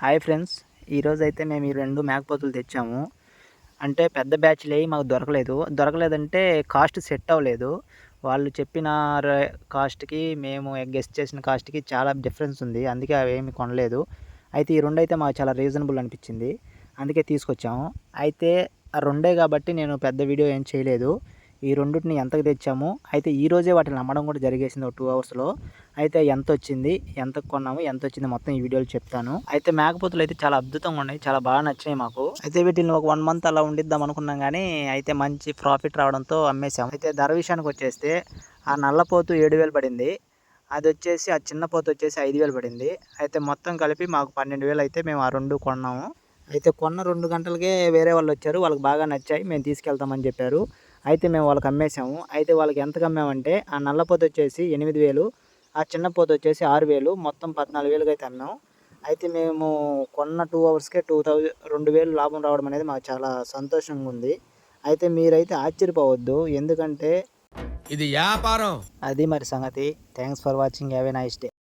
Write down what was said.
Hi friends. ఈరోజు అయితే మేము ఈ రెండు మేకపోతులు తెచ్చాము. అంటే పెద్ద బ్యాచ్లు అయ్యి మాకు దొరకలేదు. దొరకలేదంటే కాస్ట్ సెట్ అవ్వలేదు. వాళ్ళు చెప్పిన కాస్ట్కి మేము గెస్ట్ చేసిన కాస్ట్కి చాలా డిఫరెన్స్ ఉంది. అందుకే అవి ఏమి కొనలేదు. అయితే ఈ రెండు అయితే మాకు చాలా రీజనబుల్ అనిపించింది. అందుకే తీసుకొచ్చాము. అయితే ఆ రెండే కాబట్టి నేను పెద్ద వీడియో ఏం చేయలేదు. ఈ రెండింటిని ఎంతకు తెచ్చాము? అయితే ఈ రోజే వాటిని అమ్మడం కూడా జరిగేసింది ఒక టూ అవర్స్లో. అయితే ఎంత వచ్చింది ఎంత కొన్నాము? ఎంత వచ్చింది మొత్తం ఈ వీడియోలో చెప్తాను. అయితే మేకపోతులు అయితే చాలా అద్భుతంగా ఉన్నాయి. చాలా బాగా నచ్చినాయి మాకు. అయితే వీటిని ఒక వన్ మంత్ అలా ఉండిద్దాం అనుకున్నాం కానీ అయితే మంచి ప్రాఫిట్ రావడంతో అమ్మేసాము అయితే ధర విషయానికి వచ్చేస్తే ఆ నల్లపోతు ఏడు వేలు పడింది. అది వచ్చేసి ఆ చిన్న పోతు వచ్చేసి ఐదు వేలు పడింది. అయితే మొత్తం కలిపి మాకు పన్నెండు వేలు అయితే మేము ఆ రెండు కొన్నాము. అయితే కొన్న రెండు గంటలకే వేరే వాళ్ళు వచ్చారు. వాళ్ళకి బాగా నచ్చాయి. మేము తీసుకెళ్తామని చెప్పారు. అయితే మేము వాళ్ళకి అమ్మేసాము అయితే వాళ్ళకి ఎంతకు అమ్మామంటే ఆ నల్ల పోతు వచ్చేసి ఎనిమిది వేలు ఆ చిన్న పోతు వచ్చేసి ఆరు వేలు మొత్తం పద్నాలుగు వేలుగా అయితే అమ్మాము అయితే మేము కొన్న టూ అవర్స్కే టూ థౌజండ్ రెండు వేలు లాభం రావడం అనేది మాకు చాలా సంతోషంగా ఉంది. అయితే మీరైతే ఆశ్చర్యపోవద్దు. ఎందుకంటే ఇది వ్యాపారం. అది మరి సంగతి. Thanks for watching have a nice day